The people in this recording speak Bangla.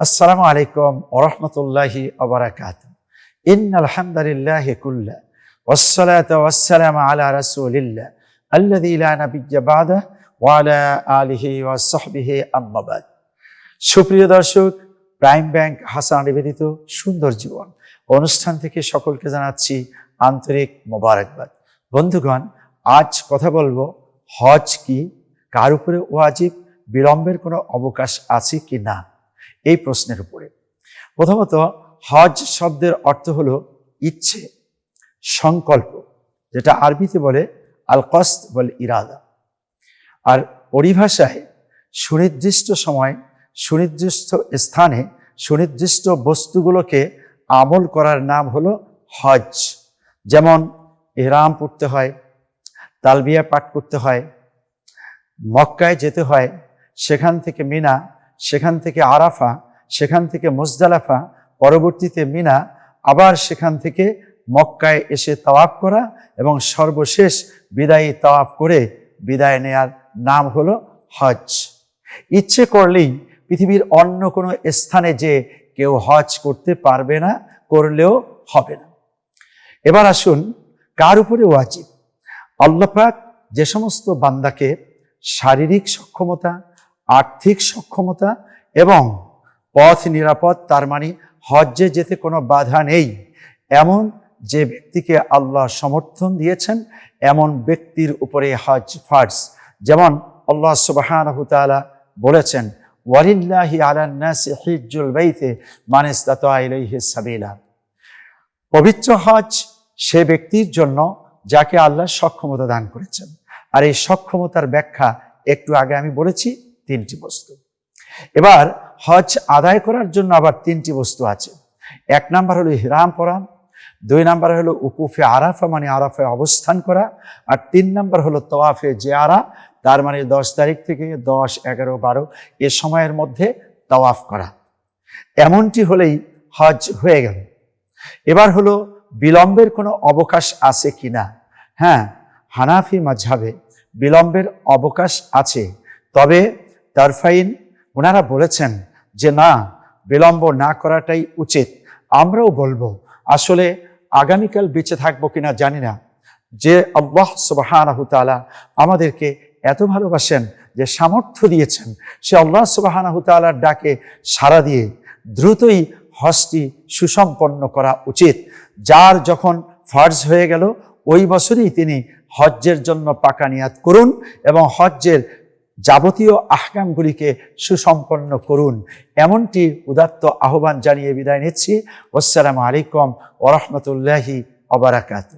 আসসালামু আলাইকুম ওরহমতুল্লাহি ওবরাকাত ইন আলহামদুলিল্লাহ কুল্লা والصلاة والسلام على رسول الله الذي لا نبي بعده وعلى آله وصحبه أما بعد সুপ্রিয় দর্শক প্রাইম ব্যাংক হাসান নিবেদিত সুন্দর জীবন অনুষ্ঠান থেকে সকলকে জানাচ্ছি আন্তরিক মোবারকবাদ বন্ধুগণ আজ কথা বলবো হজ কি কার উপরে ওয়াজিব বিলম্বের কোনো অবকাশ আছে কি না এই প্রশ্নের উপরে। প্রথমত, হজ শব্দের অর্থ হলো ইচ্ছে, সংকল্প, যেটা আরবিতে বলে আল কস্ত বলে ইরাদা। আর পরিভাষায় সুনির্দিষ্ট সময়, সুনির্দিষ্ট স্থানে, সুনির্দিষ্ট বস্তুগুলোকে আমল করার নাম হলো হজ। যেমন, এহরাম পড়তে হয়, তালবিয়া পাঠ করতে হয়, মক্কায় যেতে হয়, সেখান থেকে মিনা সেখান থেকে আরাফা, সেখান থেকে মুজদালাফা, পরবর্তীতে মিনা, আবার সেখান থেকে মক্কায় এসে তাওয়াফ করা এবং সর্বশেষ বিদায়ী তাওয়াফ করে বিদায় নেয়ার নাম হলো হজ। ইচ্ছে করলেই পৃথিবীর অন্য কোনো স্থানে যে কেউ হজ করতে পারবে না, করলেও হবে না। এবার আসুন, কার উপরে ওয়াজিব? আল্লাপাক যে সমস্ত বান্দাকে শারীরিক সক্ষমতা আর্থিক সক্ষমতা এবং পথ নিরাপদ, তার মানে হজ্জে যেতে কোনো বাধা নেই। এমন যে ব্যক্তিকে আল্লাহ সমর্থন দিয়েছেন, এমন ব্যক্তির উপরে হজ ফার্স যেমন আল্লাহ সুবাহানহ তাআলা বলেছেন, ওয়ালিল্লাহি আলান্নাসি হিজ্জুল বাইতে ইলাইহি সাবিলা। পবিত্র হজ সে ব্যক্তির জন্য যাকে আল্লাহ সক্ষমতা দান করেছেন। আর এই সক্ষমতার ব্যাখ্যা একটু আগে আমি বলেছি তিনটি বস্তু। এবার হজ আদায় করার জন্য আবার তিনটি বস্তু আছে। এক নাম্বার হলো হিরাম পরা দুই নাম্বার হলো উকুফে আরাফা মানে আরাফে অবস্থান করা, আর তিন নাম্বার হলো তোয়াফে আরা তার মানে দশ তারিখ থেকে দশ, এগারো, বারো, এ সময়ের মধ্যে তাওয়াফ করা। এমনটি হলেই হজ হয়ে গেল। এবার হলো বিলম্বের কোনো অবকাশ আছে কি না? হ্যাঁ হানাফি মাঝাবে বিলম্বের অবকাশ আছে। তবে তারফাইন ওনারা বলেছেন যে না, বিলম্ব না করাটাই উচিত। আমরাও বলব, আসলে আগামীকাল বেঁচে থাকব কিনা জানি না। যে আল্লাহ সুবাহানাহু আমাদেরকে এত ভালোবাসেন, যে সামর্থ্য দিয়েছেন, সে আল্লাহ সুবাহানাহু তাআলার ডাকে সাড়া দিয়ে দ্রুতই হজটি সুসম্পন্ন করা উচিত। যার যখন ফার্জ হয়ে গেল, ওই বছরই তিনি হজ্জের জন্য পাকা নিয়াত করুন এবং হজ্জের যাবতীয় আহকামগুলিকে সুসম্পন্ন করুন। এমনটি উদাত্ত আহ্বান জানিয়ে বিদায় নিচ্ছি। আসসালামু আলাইকুম ওরহমতুল্লাহি অবরাকাত